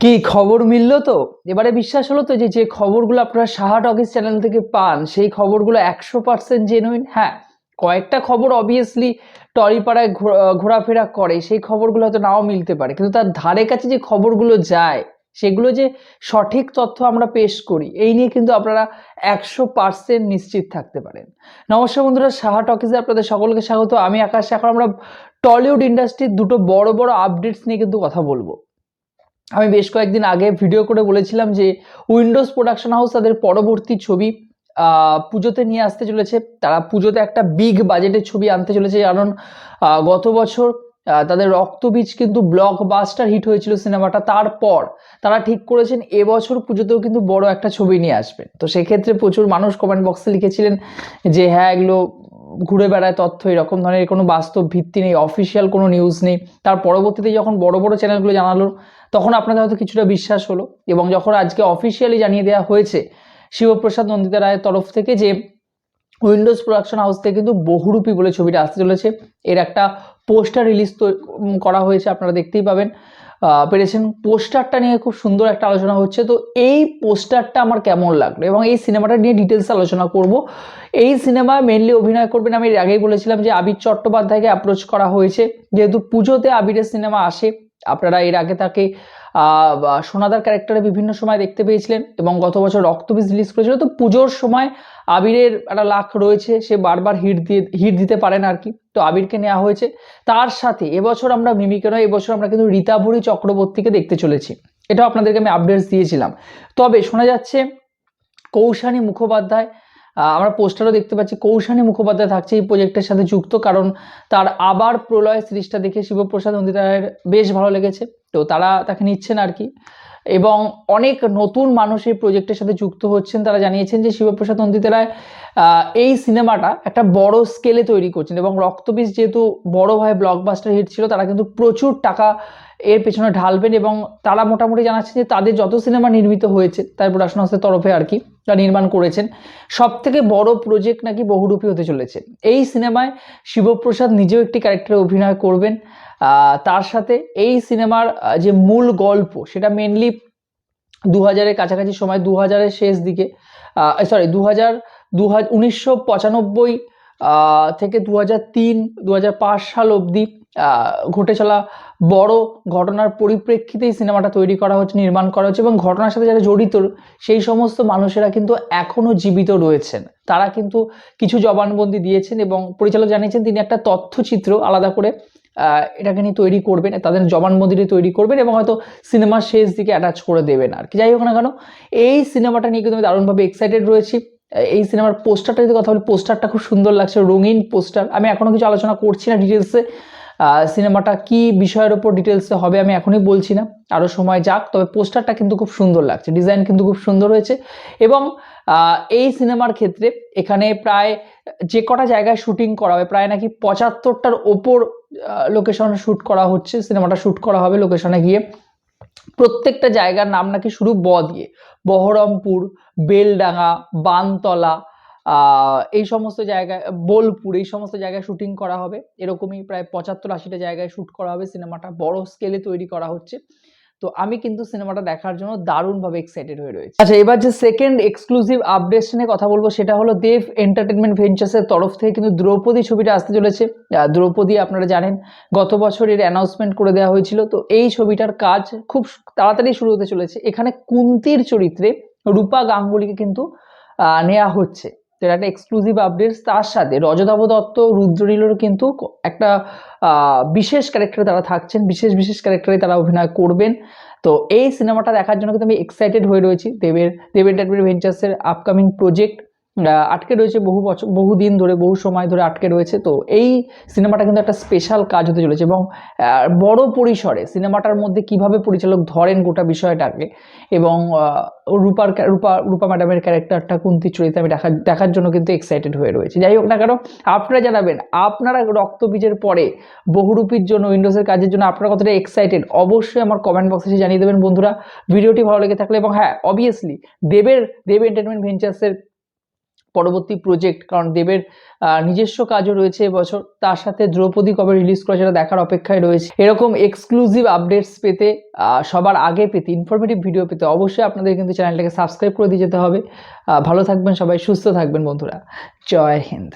কি খবর মিললো তো? এবারে বিশ্বাস হলো তো যে যে খবরগুলো আপনারা সাহা টকিস চ্যানেল থেকে পান, সেই খবরগুলো একশো পার্সেন্ট জেনুইন হ্যাঁ কয়েকটা খবর অবভিয়াসলি টরিপাড়ায় ঘোরাফেরা করে, সেই খবরগুলো হয়তো নাও মিলতে পারে। কিন্তু তার ধারে কাছে যে খবরগুলো যায়, সেগুলো যে সঠিক তথ্য আমরা পেশ করি, এই নিয়ে কিন্তু আপনারা একশো পার্সেন্ট নিশ্চিত থাকতে পারেন। নমস্কার বন্ধুরা সাহা টকিসে আপনাদের সকলকে স্বাগত। আমি আকাশ। এখন আমরা টলিউড ইন্ডাস্ট্রির দুটো বড় বড় আপডেটস নিয়ে কিন্তু কথা বলব। আমি বেশ কয়েকদিন আগে ভিডিও করে বলেছিলাম যে উইন্ডোজ প্রোডাকশন হাউস তাদের পরবর্তী ছবি পুজোতে নিয়ে আসতে চলেছে। তারা পুজোতে একটা বিগ বাজেটের ছবি আনতে চলেছে, কারণ গত বছর তাদের রক্তবীজ কিন্তু ব্লকবাস্টার হিট হয়েছিল সিনেমাটা। তারপর তারা ঠিক করেছেন, এবছর পুজোতেও কিন্তু বড় একটা ছবি নিয়ে আসবেন তো সেক্ষেত্রে প্রচুর মানুষ কমেন্ট বক্সে লিখেছিলেন যে হ্যাঁ এগুলো ঘুরে বেড়ায় তথ্য, এরকম ধরনের কোনো বাস্তব ভিত্তি নেই অফিসিয়াল কোনো নিউজ নেই। তার পরবর্তীতে যখন বড় বড় চ্যানেলগুলো জানালো, তখন আপনাদের হয়তো কিছুটা বিশ্বাস হলো এবং যখন আজকে অফিসিয়ালি জানিয়ে দেওয়া হয়েছে শিবপ্রসাদ নন্দিতা রায়ের তরফ থেকে যে উইন্ডোজ প্রোডাকশন হাউস থেকে কিন্তু বহুরূপী বলে ছবিটা আসতে চলেছে। এর একটা পোস্টার রিলিজ করা হয়েছে, আপনারা দেখতেই পাবেন। পেরেছেন পোস্টারটা নিয়ে খুব সুন্দর একটা আলোচনা হচ্ছে। তো এই পোস্টারটা আমার কেমন লাগল? এবং এই সিনেমাটা নিয়ে ডিটেলস আলোচনা করব। এই সিনেমায় মেনলি অভিনয় করবেন, আমি আগেই বলেছিলাম যে আবির চট্টোপাধ্যায়কে অ্যাপ্রোচ করা হয়েছে। যেহেতু পুজোতে আবিরের সিনেমা আসে আপনারা এর আগে তাকে সোনাদার ক্যারেক্টারে বিভিন্ন সময় দেখতে পেয়েছিলেন এবং গত বছর রক্তবীজ রিলিজ করেছিল। তো পুজোর সময় আবিরের একটা লাখ রয়েছে, সে বারবার হিট দিয়ে, হিট দিতে পারে না আর কি। তো আবিরকে নেওয়া হয়েছে। তার সাথে এবছর আমরা মিমিকে নয়, এবছর আমরা কিন্তু রীতাভরি চক্রবর্তীকে দেখতে চলেছি। এটাও আপনাদেরকে আমি আপডেটস দিয়েছিলাম। তবে শোনা যাচ্ছে কৌশানী মুখোপাধ্যায় আমরা পোস্টারও দেখতে পাচ্ছি কৌশানী মুখোপাধ্যায় থাকছে এই প্রজেক্টের সাথে যুক্ত, কারণ তার আবার প্রলয় সিরিজটা দেখে শিবপ্রসাদ নন্দিতায়ের বেশ ভালো লেগেছে। তো তারা তাকে নিচ্ছেন আর কি। এবং অনেক নতুন মানুষ এই প্রজেক্টের সাথে যুক্ত হচ্ছেন। তারা জানিয়েছেন যে শিবপ্রসাদ নন্দিতা রায় এই সিনেমাটা একটা বড় স্কেলে তৈরি করছেন এবং রক্তবীজ যেহেতু বড় ভাই ব্লকবাস্টার হিট ছিল, তারা কিন্তু প্রচুর টাকা এর পেছনে ঢালবেন এবং তারা মোটামুটি জানাচ্ছেন যে তাদের যত সিনেমা নির্মিত হয়েছে, তার প্রোডাকশন হাউসের তরফে আর কি তারা নির্মাণ করেছেন সব থেকে বড় প্রজেক্ট নাকি বহুরূপী হতে চলেছে। এই সিনেমায় শিবপ্রসাদ নিজেও একটি ক্যারেক্টারে অভিনয় করবেন তার সাথে এই সিনেমার যে মূল গল্প, সেটা মেনলি দু হাজারের কাছাকাছি সময় দু হাজারের শেষ দিকে সরি দু হাজার দু উনিশশো পঁচানব্বই থেকে দু হাজার তিন দু হাজার পাঁচ সাল অবধি ঘটে চলা বড় ঘটনার পরিপ্রেক্ষিতেই সিনেমাটা তৈরি করা হচ্ছে, নির্মাণ করা হচ্ছে এবং ঘটনার সাথে যারা জড়িত, সেই সমস্ত মানুষেরা কিন্তু এখনও জীবিত রয়েছেন। তারা কিন্তু কিছু জবানবন্দি দিয়েছেন এবং পরিচালক জানিয়েছেন তিনি একটা তথ্যচিত্র আলাদা করে এটাকে নিয়ে তৈরি করবেন, তাদের জবানবন্দি নিয়ে তৈরি করবেন এবং হয়তো সিনেমার শেষ দিকে অ্যাটাচ করে দেবেন আর কি। যাই হোক না কেন, এই সিনেমাটা নিয়ে কিন্তু আমি দারুণভাবে এক্সাইটেড রয়েছি। এই সিনেমার পোস্টারটা যদি কথা বলি, পোস্টারটা খুব সুন্দর লাগছে, রঙিন পোস্টার। আমি এখনও কিছু আলোচনা করছি না ডিটেলসে সিনেমাটা কি বিষয়ের ওপর ডিটেলসে হবে আমি এখনই বলছি না। আরও সময় যাক, তবে পোস্টারটা কিন্তু খুব সুন্দর লাগছে ডিজাইন কিন্তু খুব সুন্দর হয়েছে। এবং এই সিনেমার ক্ষেত্রে এখানে প্রায় যে কটা জায়গায় শুটিং করা হবে প্রায় নাকি পঁচাত্তরটার ওপর লোকেশনে শ্যুট করা হচ্ছে, সিনেমাটা শ্যুট করা হবে লোকেশনে গিয়ে। প্রত্যেকটা জায়গার নাম নাকি শুরু ব দিয়ে। বহরমপুর, বেলডাঙ্গা, বানতলা এই সমস্ত জায়গায়, বোলপুর, এই সমস্ত জায়গায় শুটিং করা হবে। এরকমই প্রায় পঁচাত্তর আশিটা জায়গায় শ্যুট করা হবে। সিনেমাটা বড় স্কেলে তৈরি করা হচ্ছে। তো আমি কিন্তু সিনেমাটা দেখার জন্য দারুণভাবে এক্সাইটেড হয়ে রয়েছে। আচ্ছা এবার যে সেকেন্ড এক্সক্লুসিভ আপডেট নিয়ে কথা বলব সেটা হলো দেব এন্টারটেনমেন্ট ভেঞ্চার্সের তরফ থেকে কিন্তু দ্রৌপদী ছবিটা আসতে চলেছে। দ্রৌপদী আপনারা জানেন, গত বছর এর অ্যানাউন্সমেন্ট করে দেওয়া হয়েছিল। তো এই ছবিটার কাজ খুব তাড়াতাড়ি শুরু হতে চলেছে। এখানে কুন্তির চরিত্রে রূপা গাঙ্গুলিকে কিন্তু নেওয়া হচ্ছে। তো এটা একটা এক্সক্লুসিভ আপডেট তার সাথে। রজতাভ দত্ত রুদ্রনীলেরও কিন্তু একটা বিশেষ ক্যারেক্টারে তারা থাকছেন, বিশেষ বিশেষ ক্যারেক্টারে তারা অভিনয় করবেন। তো এই সিনেমাটা দেখার জন্য কিন্তু আমি এক্সাইটেড হয়ে রয়েছি। দেবের দেব এন্টারটেনমেন্ট ভেঞ্চার্সের আপকামিং প্রজেক্ট আটকে রয়েছে বহু বছর, বহু দিন ধরে, বহু সময় ধরে আটকে রয়েছে। তো এই সিনেমাটা কিন্তু একটা স্পেশাল কাজ হতে চলেছে এবং বড় পরিসরে সিনেমাটার মধ্যে কীভাবে পরিচালক ধরেন গোটা বিষয়টাকে এবং রূপার রূপা রূপা ম্যাডামের ক্যারেক্টারটা কুন্তি চরিত্রে আমি দেখার দেখার জন্য কিন্তু এক্সাইটেড হয়ে রয়েছে। যাই হোক না কেন, আপনারা জানাবেন, আপনারা রক্তবীজের পরে বহুরূপীর জন্য উইন্ডোজের কাজের জন্য আপনারা কতটা এক্সাইটেড অবশ্যই আমার কমেন্ট বক্সে জানিয়ে দেবেন বন্ধুরা। ভিডিওটি ভালো লেগে থাকলে এবং হ্যাঁ অবভিয়াসলি দেবের, দেব এন্টারটেনমেন্ট ভেঞ্চার্সের পরবর্তী প্রজেক্ট কারণ দেবের নিজস্ব কাজও রয়েছে এবছর তার সাথে দ্রৌপদী কবে রিলিজ করে সেটা দেখার অপেক্ষায় রয়েছে। এরকম এক্সক্লুসিভ আপডেটস পেতে সবার আগে পেতে ইনফরমেটিভ ভিডিও পেতে অবশ্যই আপনাদের কিন্তু চ্যানেলটাকে সাবস্ক্রাইব করে দিয়ে যেতে হবে। ভালো থাকবেন সবাই, সুস্থ থাকবেন বন্ধুরা। জয় হিন্দ।